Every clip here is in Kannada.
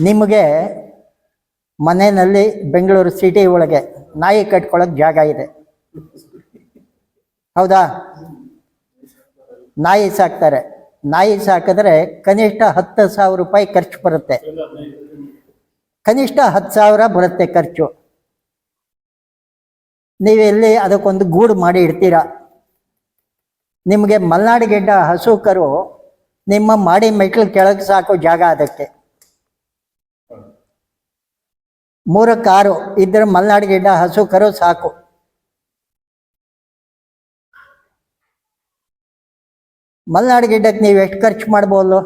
ನಿಮಗೆ ಮನೆಯಲ್ಲಿ ಬೆಂಗಳೂರು ಸಿಟಿ ಒಳಗೆ ನಾಯಿ ಕಟ್ಕೊಳ್ಳೋಕೆ ಜಾಗ ಇದೆ. ಹೌದಾ? ನಾಯಿ ಸಾಕ್ತಾರೆ. ನಾಯಿ ಸಾಕಿದ್ರೆ ಕನಿಷ್ಠ ಹತ್ತು ಸಾವಿರ ರೂಪಾಯಿ ಖರ್ಚು ಬರುತ್ತೆ. ಕನಿಷ್ಠ ಹತ್ತು ಸಾವಿರ ಬರುತ್ತೆ ಖರ್ಚು. ನೀವೆಲ್ಲಿ ಅದಕ್ಕೊಂದು ಗೂಡು ಮಾಡಿ ಇಡ್ತೀರಾ? ನಿಮಗೆ ಮಲ್ನಾಡು ಗಿಡ್ಡ ಹಸು ಕರು ನಿಮ್ಮ ಮಾಡಿ ಮೆಟ್ಲು ಕೆಳಗೆ ಸಾಕೋ ಜಾಗ ಅದಕ್ಕೆ. ಮೂರಕ್ಕೆ ಕಾರು ಇದ್ರೆ ಮಲ್ನಾಡು ಗಿಡ್ಡ ಹಸು ಕರು ಸಾಕು. ಮಲ್ನಾಡು ಗಿಡ್ಡಕ್ಕೆ ನೀವು ಎಷ್ಟು ಖರ್ಚು ಮಾಡ್ಬೋದು?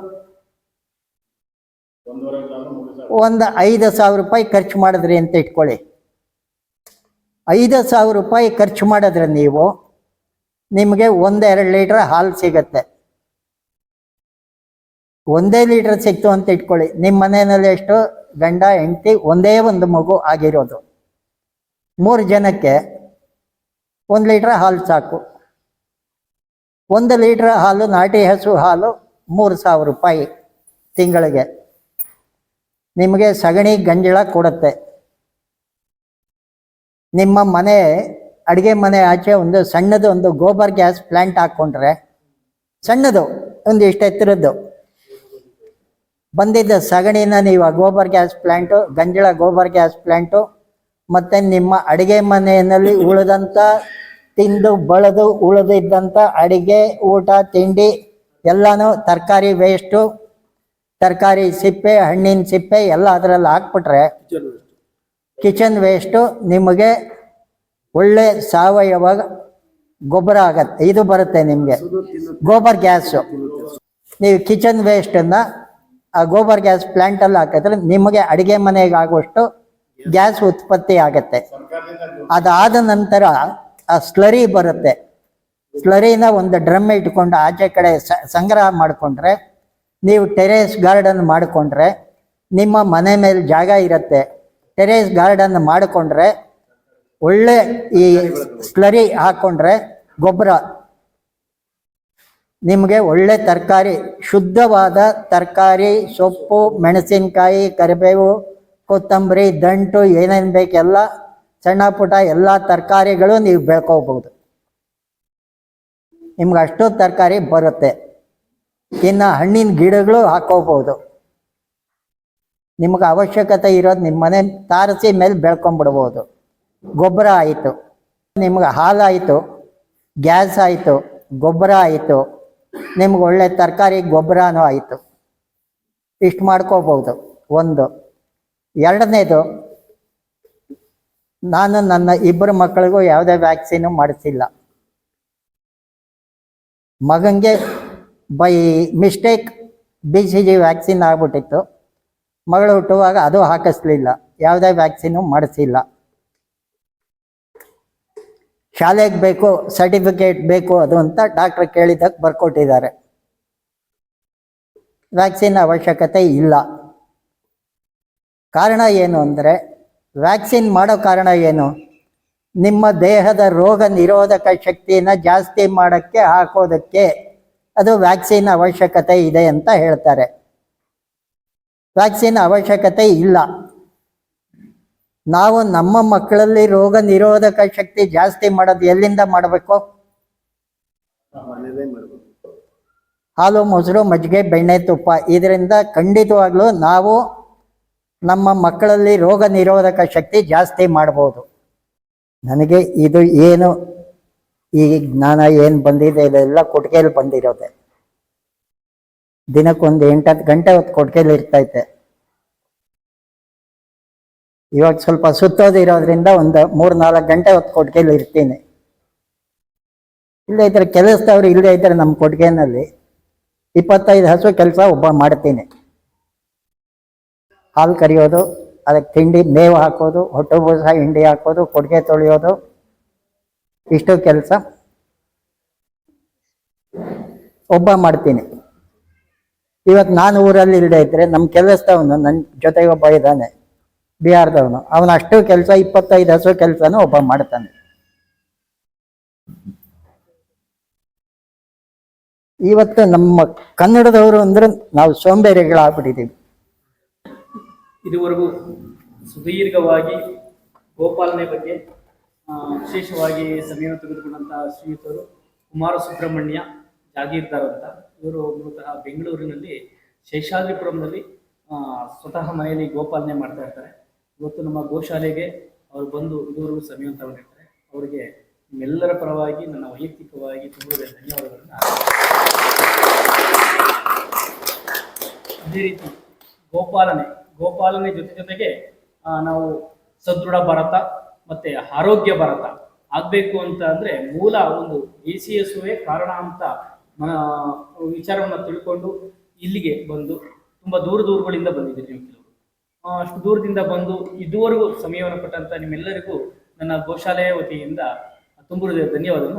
ಒಂದು ಐದು ಸಾವಿರ ರೂಪಾಯಿ ಖರ್ಚು ಮಾಡಿದ್ರಿ ಅಂತ ಇಟ್ಕೊಳ್ಳಿ. ಐದು ಸಾವಿರ ರೂಪಾಯಿ ಖರ್ಚು ಮಾಡಿದ್ರೆ ನೀವು ನಿಮಗೆ ಒಂದೆರಡು ಲೀಟ್ರ್ ಹಾಲು ಸಿಗತ್ತೆ. ಒಂದೇ ಲೀಟ್ರ್ ಸಿಕ್ತು ಅಂತ ಇಟ್ಕೊಳ್ಳಿ. ನಿಮ್ಮ ಮನೆಯಲ್ಲಿ ಎಷ್ಟು? ಗಂಡ, ಹೆಂಡತಿ ಒಂದೇ ಒಂದು ಮಗು ಆಗಿರೋದು. ಮೂರು ಜನಕ್ಕೆ ಒಂದು ಲೀಟ್ರ್ ಹಾಲು ಸಾಕು. ಒಂದು ಲೀಟ್ರ್ ಹಾಲು, ನಾಟಿ ಹಸು ಹಾಲು ಮೂರು ಸಾವಿರ ರೂಪಾಯಿ ತಿಂಗಳಿಗೆ. ನಿಮಗೆ ಸಗಣಿ ಗಂಜಳ ಕೊಡುತ್ತೆ. ನಿಮ್ಮ ಮನೆ, ಅಡುಗೆ ಮನೆ ಆಚೆ ಒಂದು ಸಣ್ಣದು ಒಂದು ಗೋಬರ್ ಗ್ಯಾಸ್ ಪ್ಲ್ಯಾಂಟ್ ಹಾಕ್ಕೊಂಡ್ರೆ ಸಣ್ಣದು ಒಂದು ಇಷ್ಟು ಎತ್ತರದ್ದು ಬಂದಿದ್ದ ಸಗಣಿನ ನೀವು ಗೋಬರ್ ಗ್ಯಾಸ್ ಪ್ಲ್ಯಾಂಟು ಗಂಜಳ ಗೋಬರ್ ಗ್ಯಾಸ್ ಪ್ಲ್ಯಾಂಟು ಮತ್ತು ನಿಮ್ಮ ಅಡುಗೆ ಮನೆಯಲ್ಲಿ ಉಳಿದಂಥ ತಿಂದು ಬಳದು ಉಳಿದಿದ್ದಂಥ ಅಡಿಗೆ ಊಟ ತಿಂಡಿ ಎಲ್ಲನೂ ತರಕಾರಿ ವೇಸ್ಟು ತರಕಾರಿ ಸಿಪ್ಪೆ ಹಣ್ಣಿನ ಸಿಪ್ಪೆ ಎಲ್ಲ ಅದರಲ್ಲಿ ಹಾಕ್ಬಿಟ್ರೆ ಕಿಚನ್ ವೇಸ್ಟು ನಿಮಗೆ ಒಳ್ಳೆ ಸಾವಯವ ಗೊಬ್ಬರ ಆಗತ್ತೆ. ಇದು ಬರುತ್ತೆ ನಿಮಗೆ. ಗೋಬರ್ ಗ್ಯಾಸು. ನೀವು ಕಿಚನ್ ವೇಸ್ಟನ್ನು ಆ ಗೋಬರ್ ಗ್ಯಾಸ್ ಪ್ಲಾಂಟ್ ಅಲ್ಲಿ ಹಾಕಿದ್ರೆ ನಿಮಗೆ ಅಡುಗೆ ಮನೆಗೆ ಆಗುವಷ್ಟು ಗ್ಯಾಸ್ ಉತ್ಪತ್ತಿ ಆಗತ್ತೆ. ಅದಾದ ನಂತರ ಆ ಸ್ಲರಿ ಬರುತ್ತೆ. ಸ್ಲರಿನ ಒಂದು ಡ್ರಮ್ ಇಟ್ಕೊಂಡು ಆಚೆ ಕಡೆ ಸಂಗ್ರಹ ಮಾಡಿಕೊಂಡ್ರೆ, ನೀವು ಟೆರೇಸ್ ಗಾರ್ಡನ್ ಮಾಡಿಕೊಂಡ್ರೆ, ನಿಮ್ಮ ಮನೆ ಮೇಲೆ ಜಾಗ ಇರುತ್ತೆ. ಟೆರೇಸ್ ಗಾರ್ಡನ್ ಮಾಡಿಕೊಂಡ್ರೆ ಒಳ್ಳೆ ಈ ಸ್ಲರಿ ಹಾಕ್ಕೊಂಡ್ರೆ ಗೊಬ್ಬರ ನಿಮಗೆ ಒಳ್ಳೆ ತರಕಾರಿ, ಶುದ್ಧವಾದ ತರಕಾರಿ, ಸೊಪ್ಪು, ಮೆಣಸಿನಕಾಯಿ, ಕರಿಬೇವು, ಕೊತ್ತಂಬರಿ, ದಂಟು, ಏನೇನು ಬೇಕೆಲ್ಲ, ಸಣ್ಣ ಪುಟ್ಟ ಎಲ್ಲ ತರಕಾರಿಗಳು ನೀವು ಬೆಳ್ಕೋಬಹುದು ನಿಮ್ಗೆ ಅಷ್ಟು ತರಕಾರಿ ಬರುತ್ತೆ. ಇನ್ನು ಹಣ್ಣಿನ ಗಿಡಗಳು ಹಾಕೋಬಹುದು ನಿಮ್ಗೆ ಅವಶ್ಯಕತೆ ಇರೋದು ನಿಮ್ಮ ಮನೆ ತಾರಸಿ ಮೇಲೆ ಬೆಳ್ಕೊಂಬಿಡ್ಬೋದು. ಗೊಬ್ಬರ ಆಯಿತು. ನಿಮ್ಗೆ ಹಾಲಾಯಿತು ಗ್ಯಾಸ್ ಆಯಿತು. ಗೊಬ್ಬರ ಆಯಿತು. ನಿಮ್ಗೆ ಒಳ್ಳೆ ತರಕಾರಿ, ಗೊಬ್ಬರನೂ ಆಯಿತು. ಇಷ್ಟು ಮಾಡ್ಕೋಬಹುದು ಒಂದು. ಎರಡನೇದು, ನಾನು ನನ್ನ ಇಬ್ಬರು ಮಕ್ಕಳಿಗೂ ಯಾವುದೇ ವ್ಯಾಕ್ಸಿನು ಮಾಡಿಸಿಲ್ಲ. ಮಗನಿಗೆ by mistake B C G vaccine ಆಗ್ಬಿಟ್ಟಿತ್ತು. ಮಗಳು ಹುಟ್ಟುವಾಗ ಅದು ಹಾಕಿಸ್ಲಿಲ್ಲ. ಯಾವುದೇ ವ್ಯಾಕ್ಸಿನು ಮಾಡಿಸಿಲ್ಲ. ಶಾಲೆಗೆ ಬೇಕು ಸರ್ಟಿಫಿಕೇಟ್ ಬೇಕು ಅದು ಅಂತ ಡಾಕ್ಟ್ರ್ ಕೇಳಿದ್ದಕ್ಕೆ ಬರ್ಕೊಟ್ಟಿದ್ದಾರೆ. ವ್ಯಾಕ್ಸಿನ್ ಅವಶ್ಯಕತೆ ಇಲ್ಲ. ಕಾರಣ ಏನು ಅಂದರೆ ವ್ಯಾಕ್ಸಿನ್ ಮಾಡೋ ಕಾರಣ ಏನು? ನಿಮ್ಮ ದೇಹದ ರೋಗ ನಿರೋಧಕ ಶಕ್ತಿಯನ್ನು ಜಾಸ್ತಿ ಮಾಡೋಕ್ಕೆ, ಹಾಕೋದಕ್ಕೆ ಅದು ವ್ಯಾಕ್ಸಿನ್ ಅವಶ್ಯಕತೆ ಇದೆ ಅಂತ ಹೇಳ್ತಾರೆ. ವ್ಯಾಕ್ಸಿನ್ ಅವಶ್ಯಕತೆ ಇಲ್ಲ. ನಾವು ನಮ್ಮ ಮಕ್ಕಳಲ್ಲಿ ರೋಗ ನಿರೋಧಕ ಶಕ್ತಿ ಜಾಸ್ತಿ ಮಾಡೋದು ಎಲ್ಲಿಂದ ಮಾಡಬೇಕು? ಹಾಲು ಮೊಸರು ಮಜ್ಜಿಗೆ ಬೆಣ್ಣೆ ತುಪ್ಪ ಇದರಿಂದ ಖಂಡಿತವಾಗ್ಲೂ ನಾವು ನಮ್ಮ ಮಕ್ಕಳಲ್ಲಿ ರೋಗ ನಿರೋಧಕ ಶಕ್ತಿ ಜಾಸ್ತಿ ಮಾಡ್ಬೋದು. ನನಗೆ ಇದು ಏನು ಈ ಜ್ಞಾನ ಏನು ಬಂದಿದೆ ಇದೆಲ್ಲ ಕೊಟ್ಟಿಗೆಯಲ್ಲಿ ಬಂದಿರೋದೆ. ದಿನಕ್ಕೊಂದು ಎಂಟತ್ತು ಗಂಟೆ ಹೊತ್ತು ಕೊಟ್ಟಿಗೆಯಲ್ಲಿ ಇರ್ತೈತೆ. ಇವಾಗ ಸ್ವಲ್ಪ ಸುತ್ತೋದು ಇರೋದ್ರಿಂದ ಒಂದು ಮೂರು ನಾಲ್ಕು ಗಂಟೆ ಹೊತ್ತು ಕೊಟ್ಟಿಗೆಯಲ್ಲಿ ಇರ್ತೀನಿ. ಇಲ್ಲೇ ಇದ್ರೆ ಕೆಲಸದವ್ರು ಇಲ್ಲೇ ಇದ್ರೆ ನಮ್ಮ ಕೊಟ್ಟಿಗೆನಲ್ಲಿ ಇಪ್ಪತ್ತೈದು ಹಸು ಕೆಲಸ ಒಬ್ಬ ಮಾಡ್ತೀನಿ. ಹಾಲು ಕರಿಯೋದು, ಅದಕ್ಕೆ ತಿಂಡಿ ಮೇವು ಹಾಕೋದು, ಹೊಟ್ಟು ಬೂಸ ಹಿಂಡಿ ಹಾಕೋದು ಕೊಡುಗೆ ತೊಳೆಯೋದು, ಇಷ್ಟು ಕೆಲಸ ಒಬ್ಬ ಮಾಡ್ತೀನಿ. ಇವತ್ತು ನಾನು ಊರಲ್ಲಿ ಇಲ್ಲದೆ ಇದ್ರೆ ನಮ್ಮ ಕೆಲಸದವನು ನನ್ನ ಜೊತೆಗೆ ಒಬ್ಬ ಇದ್ದಾನೆ. ಬಿಹಾರದವನು. ಅವನ ಅಷ್ಟು ಕೆಲಸ, ಇಪ್ಪತ್ತೈದು ಹಸು ಕೆಲಸನೂ ಒಬ್ಬ ಮಾಡ್ತಾನೆ. ಇವತ್ತು ನಮ್ಮ ಕನ್ನಡದವರು ಅಂದ್ರೆ ನಾವು ಸೋಂಬೇರಿಗಳಾಗ್ಬಿಟ್ಟಿದ್ದೀವಿ. ಇದುವರೆಗೂ ಸುದೀರ್ಘವಾಗಿ ಗೋಪಾಲನೆ ಬಗ್ಗೆ ವಿಶೇಷವಾಗಿ ಸಮಯ ತೆಗೆದುಕೊಂಡಂತಹ ಶ್ರೀಯುತರು ಕುಮಾರ ಸುಬ್ರಹ್ಮಣ್ಯ ಜಾಗೀರ್ದಾರ್ ಅಂತ. ಇವರು ಮೂಲತಃ ಬೆಂಗಳೂರಿನಲ್ಲಿ ಶೇಷಾದ್ರಿಪುರಂನಲ್ಲಿ ಸ್ವತಃ ಮನೆಯಲ್ಲಿ ಗೋಪಾಲನೆ ಮಾಡ್ತಾ ಇರ್ತಾರೆ. ಇವತ್ತು ನಮ್ಮ ಗೋಶಾಲೆಗೆ ಅವರು ಬಂದು ಇದುವರೆಗೂ ಸಮಯಂತ ತಗೊಂಡಿರ್ತಾರೆ ಅವರಿಗೆ ನಿಮ್ಮೆಲ್ಲರ ಪರವಾಗಿ ನನ್ನ ವೈಯಕ್ತಿಕವಾಗಿ ತುಂಬ ಧನ್ಯವಾದಗಳನ್ನು ಅದೇ ರೀತಿ ಗೋಪಾಲನೆ ಗೋಪಾಲನೆ ಜೊತೆ ಜೊತೆಗೆ ನಾವು ಸದೃಢ ಭಾರತ ಮತ್ತೆ ಆರೋಗ್ಯ ಭಾರತ ಆಗ್ಬೇಕು ಅಂತ ಅಂದ್ರೆ ಮೂಲ ಒಂದು ಎ ಸಿ ಎಸ್ ಕಾರಣ ಅಂತ ವಿಚಾರವನ್ನು ತಿಳ್ಕೊಂಡು ಇಲ್ಲಿಗೆ ಬಂದು ತುಂಬಾ ದೂರ ದೂರಗಳಿಂದ ಬಂದಿದ್ದೀರಿ ನೀವು ಅಷ್ಟು ದೂರದಿಂದ ಬಂದು ಇದುವರೆಗೂ ಸಮಯವನ್ನು ಕೊಟ್ಟಂತ ನಿಮ್ಮೆಲ್ಲರಿಗೂ ನನ್ನ ಗೋಶಾಲೆಯ ವತಿಯಿಂದ ತುಂಬ ಧನ್ಯವಾದಗಳು.